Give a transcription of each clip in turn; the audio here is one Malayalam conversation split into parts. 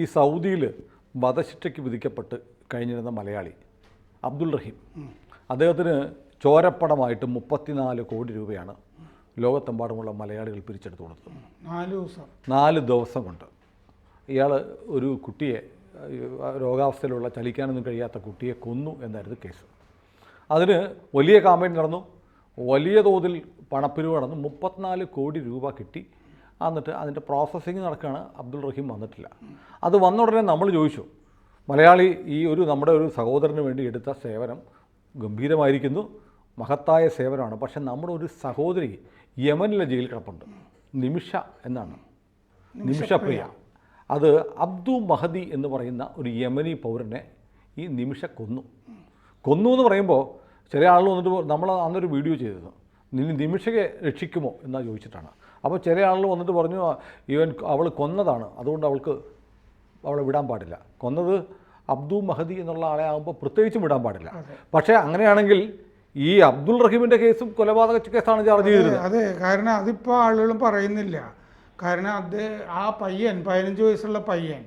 ഈ സൗദിയിൽ വധശിക്ഷയ്ക്ക് വിധിക്കപ്പെട്ട് കഴിഞ്ഞിരുന്ന മലയാളി അബ്ദുൾ റഹീം. അദ്ദേഹത്തിന് ചോരപ്പടമായിട്ട് മുപ്പത്തിനാല് കോടി രൂപയാണ് ലോകത്തെമ്പാടുമുള്ള മലയാളികൾ പിരിച്ചെടുത്തു കൊടുത്തത്. നാല് ദിവസം. നാല് ദിവസം കൊണ്ട്. ഇയാൾ ഒരു കുട്ടിയെ രോഗാവസ്ഥയിലുള്ള ചലിക്കാനൊന്നും കഴിയാത്ത കുട്ടിയെ കൊന്നു എന്നായിരുന്നു കേസ്. അതിന് വലിയ കാമ്പയിൻ നടന്നു. വലിയ തോതിൽ പണപ്പിരിവ് നടന്നു. മുപ്പത്തിനാല് കോടി രൂപ കിട്ടി. എന്നിട്ട് അതിന്റെ പ്രോസസ്സിങ് നടക്കുകയാണ്. അബ്ദുൾ റഹീം വന്നിട്ടില്ല. അത് വന്ന ഉടനെ നമ്മൾ ചോദിച്ചു മലയാളി ഈ ഒരു നമ്മുടെ ഒരു സഹോദരന് വേണ്ടി എടുത്ത സേവനം ഗംഭീരമായിരിക്കുന്നു മഹത്തായ സേവനമാണ്. പക്ഷെ നമ്മുടെ ഒരു സഹോദരി യമനിലെ ജയിലിൽ കിടപ്പുണ്ട്. നിമിഷ എന്നാണ്. നിമിഷപ്രിയ അത് അബ്ദു മഹദി എന്ന് പറയുന്ന ഒരു യമനി പൗരനെ ഈ നിമിഷ കൊന്നു. കൊന്നു എന്ന് പറയുമ്പോൾ ചില ആളുകൾ വന്നിട്ട് നമ്മൾ അന്നൊരു വീഡിയോ ചെയ്തത്. നിന്നെ നിമിഷയെ രക്ഷിക്കുമോ? എന്നാ ചോദിച്ചിട്ടാണ്. അപ്പോൾ ചില ആളുകൾ വന്നിട്ട് പറഞ്ഞു "ആ, ഇവൻ അവൾ കൊന്നതാണ്. അതുകൊണ്ട് അവൾക്ക് അവളെ വിടാൻ പാടില്ല. കൊന്നത് അബ്ദു മഹദി എന്നുള്ള ആളെ ആകുമ്പോൾ പ്രത്യേകിച്ചും വിടാൻ പാടില്ല. പക്ഷേ അങ്ങനെയാണെങ്കിൽ ഈ അബ്ദുൾ റഹീമിന്റെ കേസും കൊലപാതക കേസാണ് ചാർജ് ചെയ്തിരുന്നത്. അതെ. കാരണം അതിപ്പോൾ ആളുകളും പറയുന്നില്ല. കാരണം അത് ആ പയ്യൻ പതിനഞ്ച് വയസ്സുള്ള പയ്യൻ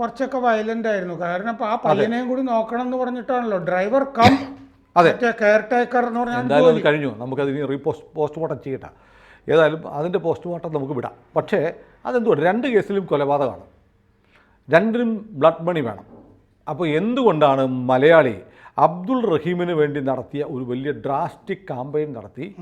കുറച്ചൊക്കെ വയലന്റ് ആയിരുന്നു. കാരണം ഇപ്പോൾ ആ പയ്യനെയും കൂടി നോക്കണം എന്ന് പറഞ്ഞിട്ടാണല്ലോ. ഡ്രൈവർ കം അതെ. കെയർ ടേക്കർ എന്ന് പറഞ്ഞാൽ കഴിഞ്ഞു. നമുക്കതിന് റീപോസ്റ്റ് പോസ്റ്റ്മോർട്ടം ചെയ്യട്ടെ. ഏതായാലും അതിന്റെ പോസ്റ്റ്മോർട്ടം നമുക്ക് വിടാം. പക്ഷേ അതെന്തുകൊണ്ട്? രണ്ട് കേസിലും കൊലപാതകമാണ്. രണ്ടിനും ബ്ലഡ് മണി വേണം. അപ്പോൾ എന്തുകൊണ്ടാണ് മലയാളി അബ്ദുൾ റഹീമിന് വേണ്ടി നടത്തിയ ഒരു വലിയ ഡ്രാസ്റ്റിക് കാമ്പയിൻ നടത്തി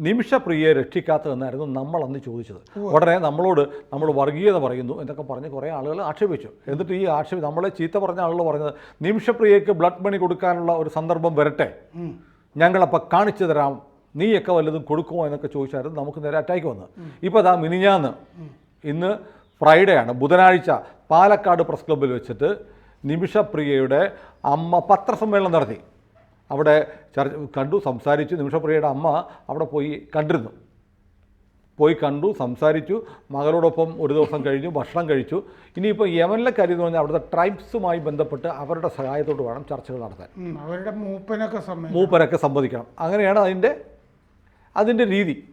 നിമിഷപ്രിയയെ രക്ഷിക്കാത്തതെന്നായിരുന്നു നമ്മൾ അന്ന് ചോദിച്ചത്. ഉടനെ നമ്മളോട് നമ്മൾ വർഗീയത പറയുന്നു എന്നൊക്കെ പറഞ്ഞ് കുറേ ആളുകൾ ആക്ഷേപിച്ചു. എന്നിട്ട് ഈ ആക്ഷേപം നമ്മളെ ചീത്ത പറഞ്ഞ ആളുകൾ പറഞ്ഞത് നിമിഷപ്രിയയ്ക്ക് ബ്ലഡ് മണി കൊടുക്കാനുള്ള ഒരു സന്ദർഭം വരട്ടെ. ഞങ്ങളപ്പോൾ കാണിച്ചു തരാം നീയൊക്കെ വല്ലതും കൊടുക്കുമോ എന്നൊക്കെ ചോദിച്ചായിരുന്നു നമുക്ക് നേരെ അറ്റാക്ക് വന്ന്. ഇപ്പോൾ അതാ മിനിഞ്ഞാന്ന് ഇന്ന് ഫ്രൈഡേ ആണ് ബുധനാഴ്ച പാലക്കാട് പ്രസ് ക്ലബ്ബിൽ വെച്ചിട്ട് നിമിഷപ്രിയയുടെ അമ്മ പത്രസമ്മേളനം നടത്തി. അവിടെ ചർച്ച കണ്ടു സംസാരിച്ചു നിമിഷപ്രിയയുടെ അമ്മ അവിടെ പോയി കണ്ടിരുന്നു. പോയി കണ്ടു സംസാരിച്ചു മകളോടൊപ്പം ഒരു ദിവസം കഴിഞ്ഞു ഭക്ഷണം കഴിച്ചു. ഇനിയിപ്പോൾ യമനിലെ കാര്യം എന്ന് പറഞ്ഞാൽ അവിടുത്തെ ട്രൈബ്സുമായി ബന്ധപ്പെട്ട് അവരുടെ സഹായത്തോട് വേണം ചർച്ചകൾ നടത്താൻ. അവരുടെ മൂപ്പനൊക്കെ മൂപ്പനൊക്കെ സമ്മതിക്കണം. അങ്ങനെയാണ് അതിന്റെ അതിന്റെ രീതി.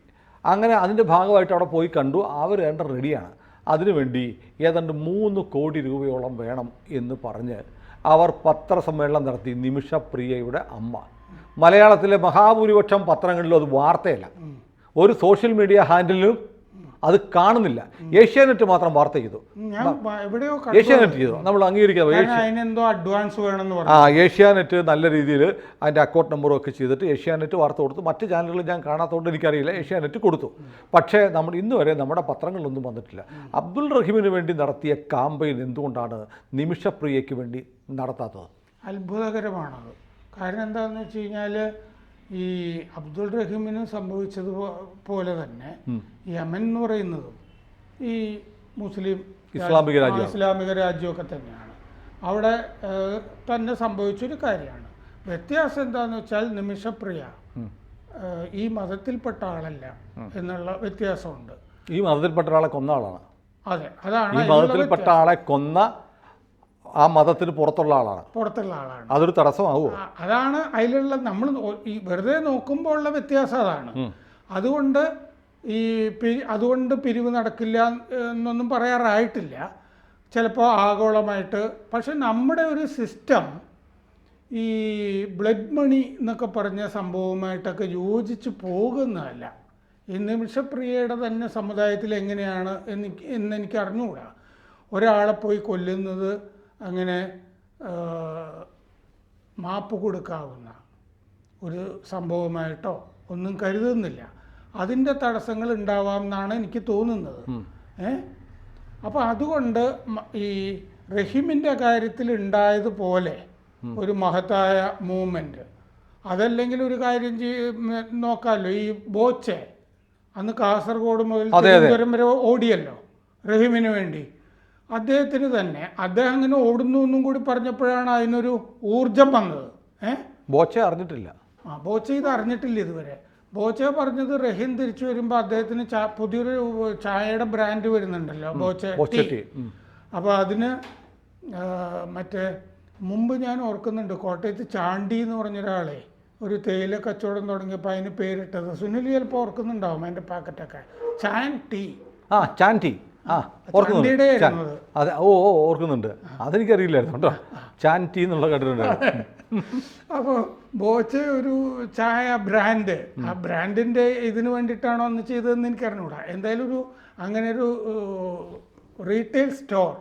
അങ്ങനെ അതിന്റെ ഭാഗമായിട്ട് അവിടെ പോയി കണ്ടു. അവർ രണ്ട് റെഡിയാണ്. അതിനുവേണ്ടി ഏതാണ്ട് മൂന്ന് കോടി രൂപയോളം വേണം എന്ന് പറഞ്ഞ് അവർ പത്രസമ്മേളനം നടത്തി. നിമിഷപ്രിയയുടെ അമ്മ. മലയാളത്തിലെ മഹാഭൂരിപക്ഷം പത്രങ്ങളിലും അത് വാർത്തയല്ല. ഒരു സോഷ്യൽ മീഡിയ ഹാൻഡിലും അത് കാണുന്നില്ല. ഏഷ്യാനെറ്റ് മാത്രം വാർത്ത ചെയ്തു. ഏഷ്യാനെറ്റ് ചെയ്തു. നമ്മൾ അംഗീകരിക്കുന്നത് അഡ്വാൻസ് വേണമെന്ന് ആ ഏഷ്യാനെറ്റ് നല്ല രീതിയിൽ അതിന്റെ അക്കൗണ്ട് നമ്പറും ഒക്കെ ചെയ്തിട്ട് ഏഷ്യാനെറ്റ് വാർത്ത കൊടുത്തു. മറ്റ് ചാനലുകൾ ഞാൻ കാണാത്തതുകൊണ്ട് എനിക്കറിയില്ല. ഏഷ്യാനെറ്റ് കൊടുത്തു. പക്ഷേ നമ്മൾ ഇന്ന് വരെ നമ്മുടെ പത്രങ്ങളിലൊന്നും വന്നിട്ടില്ല. അബ്ദുൾ റഹീമിന് വേണ്ടി നടത്തിയ കാമ്പയിൻ എന്തുകൊണ്ടാണ് നിമിഷപ്രിയയ്ക്ക് വേണ്ടി നടത്താത്തത്? അത്ഭുതകരമാണത്. കാരണം എന്താണെന്ന് വെച്ച് കഴിഞ്ഞാൽ ഈ അബ്ദുൾ റഹീമിന് സംഭവിച്ചത് പോലെ തന്നെ യമൻ എന്ന് പറയുന്നതും ഈ മുസ്ലിം ഇസ്ലാമിക രാജ്യം ഇസ്ലാമിക രാജ്യമൊക്കെ തന്നെയാണ്. അവിടെ തന്നെ സംഭവിച്ചൊരു കാര്യമാണ്. വ്യത്യാസം എന്താണെന്ന് വെച്ചാൽ നിമിഷപ്രിയ ഈ മതത്തിൽപ്പെട്ട ആളല്ല എന്നുള്ള വ്യത്യാസമുണ്ട്. ഈ മതത്തിൽപ്പെട്ട ആളെ കൊന്ന ആളാണ്. അതെ അതാണ് ഈ മതത്തിൽപ്പെട്ട ആളെ കൊന്ന ആ മതത്തിന് പുറത്തുള്ള ആളാണ്. പുറത്തുള്ള ആളാണ്. അതൊരു തടസ്സമാവുമോ അതാണ് അതിലുള്ള നമ്മൾ ഈ വെറുതെ നോക്കുമ്പോൾ ഉള്ള വ്യത്യാസം അതാണ്. അതുകൊണ്ട് ഈ അതുകൊണ്ട് പിരിവ് നടക്കില്ല എന്നൊന്നും പറയാറായിട്ടില്ല. ചിലപ്പോൾ ആഗോളമായിട്ട്. പക്ഷെ നമ്മുടെ ഒരു സിസ്റ്റം ഈ ബ്ലഡ് മണി എന്നൊക്കെ പറഞ്ഞ സംഭവവുമായിട്ടൊക്കെ യോജിച്ച് പോകുന്നതല്ല. ഈ നിമിഷപ്രിയയുടെ തന്നെ സമുദായത്തിൽ എങ്ങനെയാണ് എനിക്ക് എന്നെനിക്ക് അറിഞ്ഞുകൂടാ ഒരാളെ പോയി കൊല്ലുന്നത് അങ്ങനെ മാപ്പ് കൊടുക്കാവുന്ന ഒരു സംഭവമായിട്ടോ ഒന്നും കരുതുന്നില്ല. അതിന്റെ തടസ്സങ്ങൾ ഉണ്ടാവാം എന്നാണ് എനിക്ക് തോന്നുന്നത്. ഏ? അപ്പോൾ അതുകൊണ്ട് ഈ റഹീമിന്റെ കാര്യത്തിൽ ഉണ്ടായതുപോലെ ഒരു മഹത്തായ മൂവ്മെന്റ് അതല്ലെങ്കിൽ ഒരു കാര്യം ചെയ്യ നോക്കാമല്ലോ. ഈ ബോച്ചെ അന്ന് കാസർഗോഡ് മുതൽ. തിരുവനന്തപുരം വരെ ഓടിയല്ലോ റഹീമിന് വേണ്ടി. അദ്ദേഹത്തിന് തന്നെ. അദ്ദേഹം അങ്ങനെ ഓടുന്നു എന്നും കൂടി പറഞ്ഞപ്പോഴാണ് അതിനൊരു ഊർജം വന്നത്. ഏ? ബോച്ച അറിഞ്ഞിട്ടില്ല. ആ ബോച്ച ഇത് അറിഞ്ഞിട്ടില്ല ഇതുവരെ. ബോച്ച പറഞ്ഞത് റഹീം തിരിച്ചു വരുമ്പോൾ അദ്ദേഹത്തിന് ചാ- പുതിയൊരു ചായയുടെ ബ്രാൻഡ് വരുന്നുണ്ടല്ലോ ബോച്ച അപ്പോൾ അതിന് മറ്റേ മുമ്പ് ഞാൻ ഓർക്കുന്നുണ്ട് കോട്ടയത്ത് ചാണ്ടി എന്ന് പറഞ്ഞൊരാളെ ഒരു തേയില കച്ചവടം തുടങ്ങിയപ്പോൾ അതിന് പേരിട്ടത്. സുനിൽ ചിലപ്പോൾ ഓർക്കുന്നുണ്ടാവും അതിന്റെ പാക്കറ്റൊക്കെ ചാൻ ടീ. ആ ചാന്റി ആ ഓർക്കുന്നുണ്ട്. അത്. ഓ ഓ ഓർക്കുന്നുണ്ട്. അതെനിക്കറിയില്ലായിരുന്നു കേട്ടോ. ചാൻ ടീ എന്നുള്ള കേട്ടിട്ടുണ്ടായിരുന്നു. അപ്പോൾ ബോച്ച് ഒരു ചായ ബ്രാൻഡ്. ആ ബ്രാൻഡിന്റെ ഇതിന് വേണ്ടിയിട്ടാണോ ഒന്ന് ചെയ്തതെന്ന് എനിക്ക് അറിഞ്ഞൂടാ എന്തായാലും ഒരു അങ്ങനെ ഒരു റീറ്റെയിൽ സ്റ്റോർ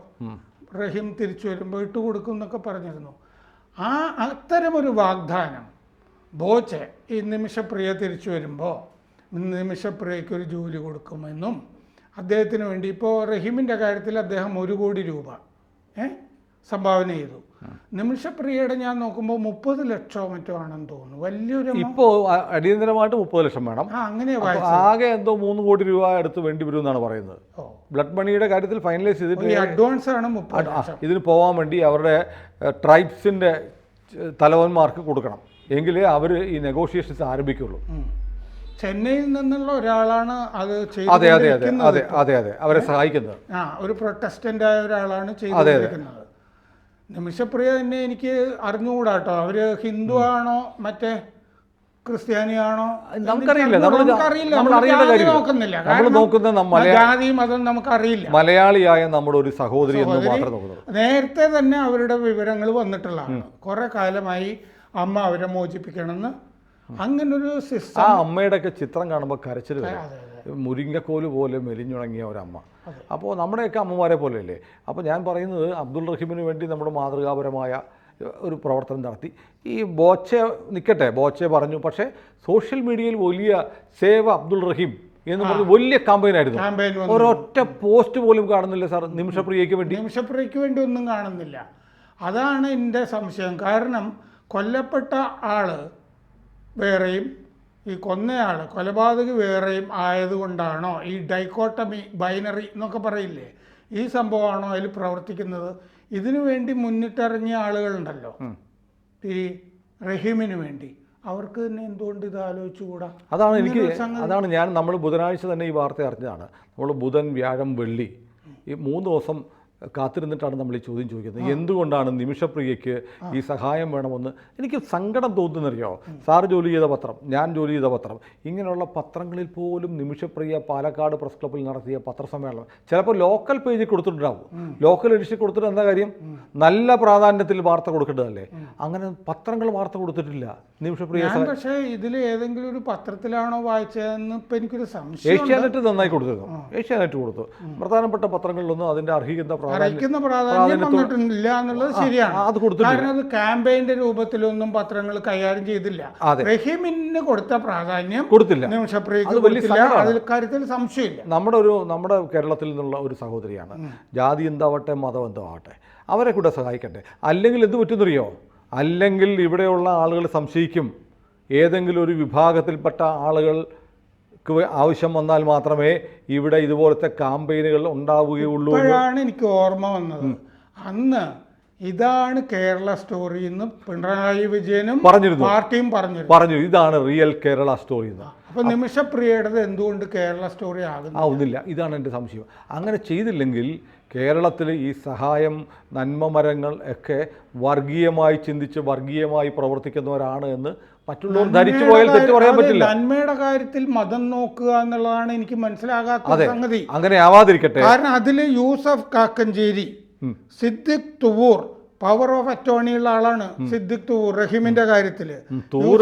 റഹീം തിരിച്ചു വരുമ്പോൾ ഇട്ട് കൊടുക്കും എന്നൊക്കെ പറഞ്ഞിരുന്നു. ആ അത്തരമൊരു വാഗ്ദാനം ബോച്ച് ഈ നിമിഷപ്രിയ തിരിച്ചു വരുമ്പോൾ നിമിഷപ്രിയയ്ക്ക് ഒരു ജോലി കൊടുക്കുമെന്നും അദ്ദേഹത്തിന് വേണ്ടി. ഇപ്പോൾ റഹീമിന്റെ കാര്യത്തിൽ അദ്ദേഹം ഒരു കോടി രൂപ ഏ സംഭാവന ചെയ്തു. നിമിഷപ്രിയയുടെ ഞാൻ നോക്കുമ്പോൾ മുപ്പത് ലക്ഷമോ മറ്റോ ആണെന്ന് തോന്നുന്നു. വലിയൊരു. ഇപ്പോൾ അടിയന്തരമായിട്ട് മുപ്പത് ലക്ഷം വേണം. അങ്ങനെ ആകെ എന്തോ മൂന്ന് കോടി രൂപ അടുത്ത് വേണ്ടി വരും എന്നാണ് പറയുന്നത് ബ്ലഡ് മണിയുടെ കാര്യത്തിൽ ഫൈനലൈസ് ചെയ്തിട്ട് അഡ്വാൻസ് ആണ് മുപ്പത് ഇതിന് പോകാൻ വേണ്ടി അവരുടെ ട്രൈബ്സിന്റെ തലവന്മാർക്ക് കൊടുക്കണം. എങ്കിലേ അവർ ഈ നെഗോഷിയേഷൻസ് ആരംഭിക്കുള്ളൂ. ചെന്നൈയിൽ നിന്നുള്ള ഒരാളാണ് അത് അതെ അതെ അതെ. അതെ അതെ അതെ. അവരെ സഹായിക്കുന്നത്. ആ ഒരു പ്രൊട്ടസ്റ്റന്റ് ആയ ഒരാളാണ് ചെയ്തുകൊണ്ടിരിക്കുന്നത് നിമിഷപ്രിയ തന്നെ എനിക്ക് അറിഞ്ഞുകൂടാ കേട്ടോ അവർ ഹിന്ദു ആണോ മറ്റേ ക്രിസ്ത്യാനിയാണോ നമുക്കറിയില്ല. നമ്മളറിയില്ല നമ്മൾ. നോക്കുന്നില്ല. നമ്മൾ നോക്കുന്നത് ജാതി മതം നമുക്കറിയില്ല. മലയാളിയായ നമ്മുടെ ഒരു സഹോദരി എന്ന് മാത്രം നേരത്തെ തന്നെ അവരുടെ വിവരങ്ങൾ വന്നിട്ടുള്ളതാണ്. കുറെ കാലമായി അമ്മ അവരെ മോചിപ്പിക്കണമെന്ന് അങ്ങനൊരു സിസ്റ്റം ആ അമ്മയുടെ ഒക്കെ ചിത്രം കാണുമ്പോൾ കരച്ചിൽ വരും. മുരിങ്ങക്കോൽ പോലെ മെലിഞ്ഞുണങ്ങിയ ഒരമ്മ. അപ്പോൾ നമ്മുടെയൊക്കെ അമ്മമാരെ പോലെയല്ലേ? അപ്പോൾ ഞാൻ പറയുന്നത് അബ്ദുൾ റഹീമിന് വേണ്ടി നമ്മുടെ മാതൃകാപരമായ ഒരു പ്രവർത്തനം നടത്തി. ഈ ബോച്ചെ നിൽക്കട്ടെ ബോച്ചെ പറഞ്ഞു പക്ഷേ സോഷ്യൽ മീഡിയയിൽ വലിയ സേവ അബ്ദുൾ റഹീം എന്ന് പറഞ്ഞ് വലിയ കാമ്പയിൻ ആയിരുന്നു. ഒരൊറ്റ പോസ്റ്റ് പോലും കാണുന്നില്ല സാർ നിമിഷപ്രിയയ്ക്ക് വേണ്ടി. നിമിഷപ്രിയയ്ക്ക് വേണ്ടി ഒന്നും കാണുന്നില്ല. അതാണ് എന്റെ സംശയം. കാരണം കൊല്ലപ്പെട്ട ആൾ വേറെയും ഈ കൊന്നയാൾ കൊലപാതകി വേറെയും ആയതുകൊണ്ടാണോ ഈ ഡൈക്കോട്ടമി ബൈനറി എന്നൊക്കെ പറയില്ലേ? ഈ സംഭവമാണോ അതിൽ പ്രവർത്തിക്കുന്നത്? ഇതിനു വേണ്ടി മുന്നിട്ടിറങ്ങിയ ആളുകളുണ്ടല്ലോ. ഈ റഹീമിന് വേണ്ടി. അവർക്ക് തന്നെ എന്തുകൊണ്ട് ഇത് ആലോചിച്ചുകൂടാ? അതാണ് എനിക്ക് അതാണ് ഞാൻ നമ്മൾ ബുധനാഴ്ച തന്നെ ഈ വാർത്ത അറിഞ്ഞതാണ്. നമ്മൾ ബുധൻ വ്യാഴം വെള്ളി ഈ മൂന്ന് ദിവസം കാത്തിരുന്നിട്ടാണ് നമ്മൾ ഈ ചോദ്യം ചോദിക്കുന്നത്. എന്തുകൊണ്ടാണ് നിമിഷപ്രിയയ്ക്ക് ഈ സഹായം വേണമെന്ന് എനിക്ക് സങ്കടം തോന്നുന്നറിയോ? സാർ ജോലി ചെയ്ത പത്രം ഞാൻ ജോലി ചെയ്ത പത്രം ഇങ്ങനെയുള്ള പത്രങ്ങളിൽ പോലും നിമിഷപ്രിയ പാലക്കാട് പ്രസ് ക്ലബ്ബിൽ നടത്തിയ പത്രസമ്മേളനം ചിലപ്പോൾ ലോക്കൽ പേജിൽ കൊടുത്തിട്ടുണ്ടാവും. ലോക്കൽ എഡിഷൻ കൊടുത്തിട്ട് എന്താ കാര്യം? നല്ല പ്രാധാന്യത്തിൽ വാർത്ത കൊടുക്കേണ്ടതല്ലേ? അങ്ങനെ പത്രങ്ങൾ വാർത്ത കൊടുത്തിട്ടില്ല നിമിഷപ്രിയ പക്ഷേ ഇതിൽ ഏതെങ്കിലും ഒരു പത്രത്തിലാണോ വായിച്ചതെന്ന് ഇപ്പൊ എനിക്കൊരു സംശയം ഏഷ്യാനെറ്റ് നന്നായി കൊടുത്തിരുന്നു. ഏഷ്യാനെറ്റ് കൊടുത്തു. പ്രധാനപ്പെട്ട പത്രങ്ങളിലൊന്നും അതിന്റെ അർഹിക്കുന്ന പ്രാധാന്യം പ്രാധാന്യം വന്നിട്ടില്ല എന്നുള്ളത് ശരിയാണ്. അത് കാരണം അത് ക്യാമ്പയിന്റെ രൂപത്തിലൊന്നും പത്രങ്ങൾ കൈകാര്യം ചെയ്തില്ല. റഹീമിന് കൊടുത്ത പ്രാധാന്യം കൊടുത്തില്ല. നിമിഷപ്രിയക്ക്. അതിൽ കാര്യത്തിൽ സംശയമില്ല. നമ്മുടെ ഒരു നമ്മുടെ കേരളത്തിൽ നിന്നുള്ള ഒരു സഹോദരിയാണ്. ജാതി എന്താവട്ടെ മതം എന്താവട്ടെ അവരെ കൂടെ സഹായിക്കട്ടെ അല്ലെങ്കിൽ എന്ത് പറ്റുന്നറിയോ? അല്ലെങ്കിൽ ഇവിടെയുള്ള ആളുകൾ സംശയിക്കും. ഏതെങ്കിലും ഒരു വിഭാഗത്തിൽപ്പെട്ട ആളുകൾക്ക് ആവശ്യം വന്നാൽ മാത്രമേ ഇവിടെ ഇതുപോലത്തെ ക്യാമ്പയിനുകൾ ഉണ്ടാവുകയുള്ളൂ ഇപ്പോഴാണ് എനിക്ക് ഓർമ്മ വന്നത്. അന്ന് ഇതാണ് കേരള സ്റ്റോറി എന്ന് പിണറായി വിജയനും പറഞ്ഞിരുന്നു. പാർട്ടിയും പറഞ്ഞു പറഞ്ഞു ഇതാണ് റിയൽ കേരള സ്റ്റോറി എന്ന്. അപ്പൊ നിമിഷപ്രിയയുടെ എന്തുകൊണ്ട് കേരള സ്റ്റോറി ആകുന്നു ആവുന്നില്ല. ഇതാണ് എന്റെ സംശയം. അങ്ങനെ ചെയ്തില്ലെങ്കിൽ കേരളത്തിൽ ഈ സഹായം നന്മമരങ്ങൾ ഒക്കെ വർഗീയമായി ചിന്തിച്ച് വർഗീയമായി പ്രവർത്തിക്കുന്നവരാണ് എന്ന് മറ്റുള്ളവർ ധരിച്ചു പോയാൽ തെറ്റ് പറയാൻ പറ്റില്ല. നന്മയുടെ കാര്യത്തിൽ മതം നോക്കുക എന്നുള്ളതാണ് എനിക്ക് മനസ്സിലാകാത്ത സംഗതി. അങ്ങനെ ആവാതിരിക്കട്ടെ. കാരണം അതിൽ Yusuf Kakkanchery Siddique Thuvur power of attorney ഉള്ള ആളാണ് സിദ്ദിഖ് തൂർ റഹീമിന്റെ കാര്യത്തിൽ. തൂർ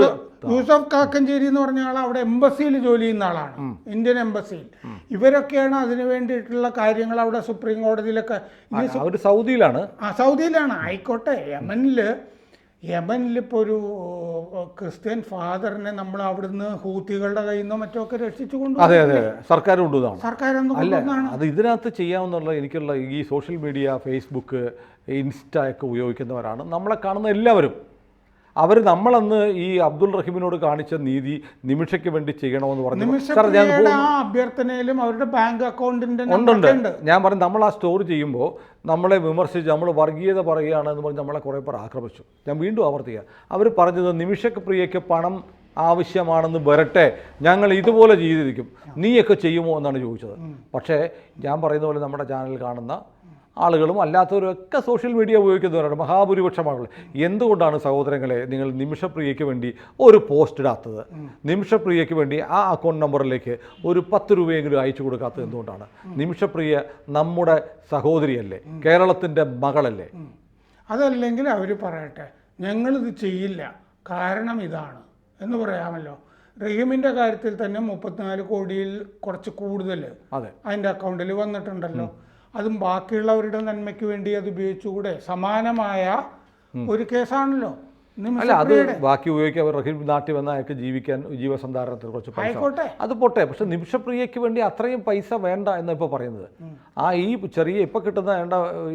യൂസഫ്- കാക്കഞ്ചേരി എന്ന് പറഞ്ഞ ആൾ അവിടെ എംബസിയിൽ ജോലി ചെയ്യുന്ന ആളാണ് ഇന്ത്യൻ എംബസിയിൽ. ഇവരൊക്കെയാണ് അതിന് വേണ്ടിയിട്ടുള്ള കാര്യങ്ങൾ അവിടെ സുപ്രീം കോടതിയിലൊക്കെ സൗദിയിലാണ്. ആ സൗദിയിലാണ്. ആയിക്കോട്ടെ യമനിൽ യമനിൽ ഇപ്പോൾ ഒരു ക്രിസ്ത്യൻ ഫാദറിനെ നമ്മൾ അവിടുന്ന് ഹൂത്തികളുടെ കയ്യിൽ നിന്നോ മറ്റോ ഒക്കെ രക്ഷിച്ചു കൊണ്ടു അതെ അതെ. സർക്കാർ കൊണ്ടുവതാണ് സർക്കാർ അത് ഇതിനകത്ത് ചെയ്യാമെന്നുള്ള എനിക്കുള്ള ഈ സോഷ്യൽ മീഡിയ ഫേസ്ബുക്ക് ഇൻസ്റ്റ ഒക്കെ ഉപയോഗിക്കുന്നവരാണ്. നമ്മളെ കാണുന്ന എല്ലാവരും. അവർ നമ്മളന്ന് ഈ അബ്ദുൾ റഹീമിനോട് കാണിച്ച നീതി നിമിഷയ്ക്ക് വേണ്ടി ചെയ്യണമെന്ന് പറഞ്ഞു. സാർ ഞാൻ അഭ്യർത്ഥനയിലും അവരുടെ ബാങ്ക് അക്കൗണ്ടിന്റെ ഉണ്ടുണ്ട് ഉണ്ട്. ഞാൻ പറഞ്ഞു നമ്മൾ ആ സ്റ്റോർ ചെയ്യുമ്പോൾ നമ്മളെ വിമർശിച്ച് നമ്മൾ വർഗീയത പറയുകയാണ് എന്ന് പറഞ്ഞ് നമ്മളെ കുറേ പേർ ആക്രമിച്ചു. ഞാൻ വീണ്ടും ആവർത്തിക്കുക. അവർ പറഞ്ഞത് നിമിഷക്ക് പ്രിയയ്ക്ക് പണം ആവശ്യമാണെന്ന് വരട്ടെ. ഞങ്ങൾ ഇതുപോലെ ചെയ്തിരിക്കും. നീയൊക്കെ ചെയ്യുമോ എന്നാണ് ചോദിച്ചത്. പക്ഷേ ഞാൻ പറയുന്ന പോലെ നമ്മുടെ ചാനൽ കാണുന്ന ആളുകളും അല്ലാത്തവരും ഒക്കെ സോഷ്യൽ മീഡിയ ഉപയോഗിക്കുന്നവരാണ് മഹാഭൂരിപക്ഷം ആളുകൾ എന്തുകൊണ്ടാണ് സഹോദരങ്ങളെ നിങ്ങൾ നിമിഷപ്രിയയ്ക്ക് വേണ്ടി ഒരു പോസ്റ്റ് ഇടാത്തത്? നിമിഷപ്രിയയ്ക്ക് വേണ്ടി ആ അക്കൗണ്ട് നമ്പറിലേക്ക് ഒരു പത്ത് രൂപയെങ്കിലും അയച്ചു കൊടുക്കാത്തത് എന്തുകൊണ്ടാണ്? നിമിഷപ്രിയ നമ്മുടെ സഹോദരിയല്ലേ കേരളത്തിന്റെ മകളല്ലേ? അതല്ലെങ്കിൽ അവർ പറയട്ടെ ഞങ്ങളിത് ചെയ്യില്ല കാരണം ഇതാണ് എന്ന് പറയാമല്ലോ. റഹീമിന്റെ കാര്യത്തിൽ തന്നെ മുപ്പത്തിനാല് കോടിയിൽ കുറച്ച് കൂടുതൽ അതെ. അതിന്റെ അക്കൗണ്ടിൽ വന്നിട്ടുണ്ടല്ലോ. അതും ബാക്കിയുള്ളവരുടെ നന്മയ്ക്ക് വേണ്ടി അത് ഉപയോഗിച്ചുകൂടെ? സമാനമായ ഒരു കേസാണല്ലോ. അല്ല അത് ബാക്കി ഉപയോഗിക്കാൻ റഹീം നാട്ടിൽ വന്ന അയാൾക്ക് ജീവിക്കാൻ ജീവസന്ധാരണത്തിന് കുറച്ച് പൈസ. അത് പോട്ടെ പക്ഷെ നിമിഷപ്രിയയ്ക്ക് വേണ്ടി അത്രയും പൈസ വേണ്ട എന്ന് ഇപ്പോൾ പറയുന്നത്. ആ ഈ ചെറിയ ഇപ്പോൾ കിട്ടുന്ന വേണ്ട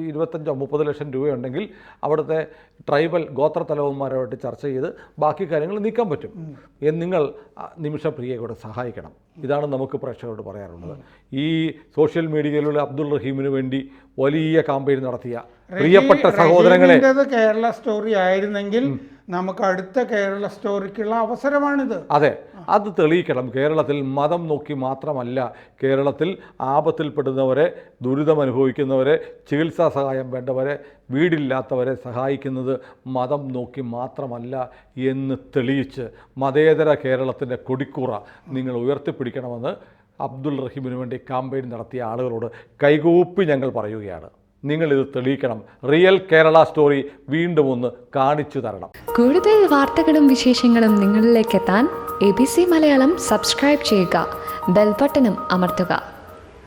ഇരുപത്തഞ്ചോ മുപ്പത് ലക്ഷം രൂപയുണ്ടെങ്കിൽ അവിടുത്തെ ട്രൈബൽ ഗോത്ര തലവന്മാരുമായിട്ട് ചർച്ച ചെയ്ത് ബാക്കി കാര്യങ്ങൾ നീക്കാൻ പറ്റും. എന്ന് നിങ്ങൾ നിമിഷപ്രിയയെ കൂടെ സഹായിക്കണം. ഇതാണ് നമുക്ക് പ്രേക്ഷകരോട് പറയാറുള്ളത് ഈ സോഷ്യൽ മീഡിയയിലുള്ള അബ്ദുൾ റഹീമിന് വേണ്ടി വലിയ കാമ്പയിൻ നടത്തിയ. പ്രിയപ്പെട്ട സഹോദരങ്ങളെ കേരള സ്റ്റോറി ആയിരുന്നെങ്കിൽ നമുക്ക് അടുത്ത കേരള സ്റ്റോറിക്കുള്ള അവസരമാണിത്. അതെ. അത് തെളിയിക്കണം. കേരളത്തിൽ മതം നോക്കി മാത്രമല്ല കേരളത്തിൽ ആപത്തിൽപ്പെടുന്നവരെ ദുരിതമനുഭവിക്കുന്നവരെ ചികിത്സാ സഹായം വേണ്ടവരെ വീടില്ലാത്തവരെ സഹായിക്കുന്നത് മതം നോക്കി മാത്രമല്ല എന്ന് തെളിയിച്ച് മതേതര കേരളത്തിന്റെ കൊടിക്കൂറ നിങ്ങൾ ഉയർത്തിപ്പിടിക്കണമെന്ന് അബ്ദുൾ റഹീമിന് വേണ്ടി കാമ്പയിൻ നടത്തിയ ആളുകളോട് കൈകൂപ്പി ഞങ്ങൾ പറയുകയാണ്. നിങ്ങളിത് തെളിയിക്കണം. റിയൽ കേരള സ്റ്റോറി വീണ്ടും ഒന്ന് കാണിച്ചു തരണം. കൂടുതൽ വാർത്തകളും വിശേഷങ്ങളും നിങ്ങളിലേക്ക് എത്താൻ A B C Malayalam subscribe ചെയ്യുക. ബെൽബട്ടനും അമർത്തുക.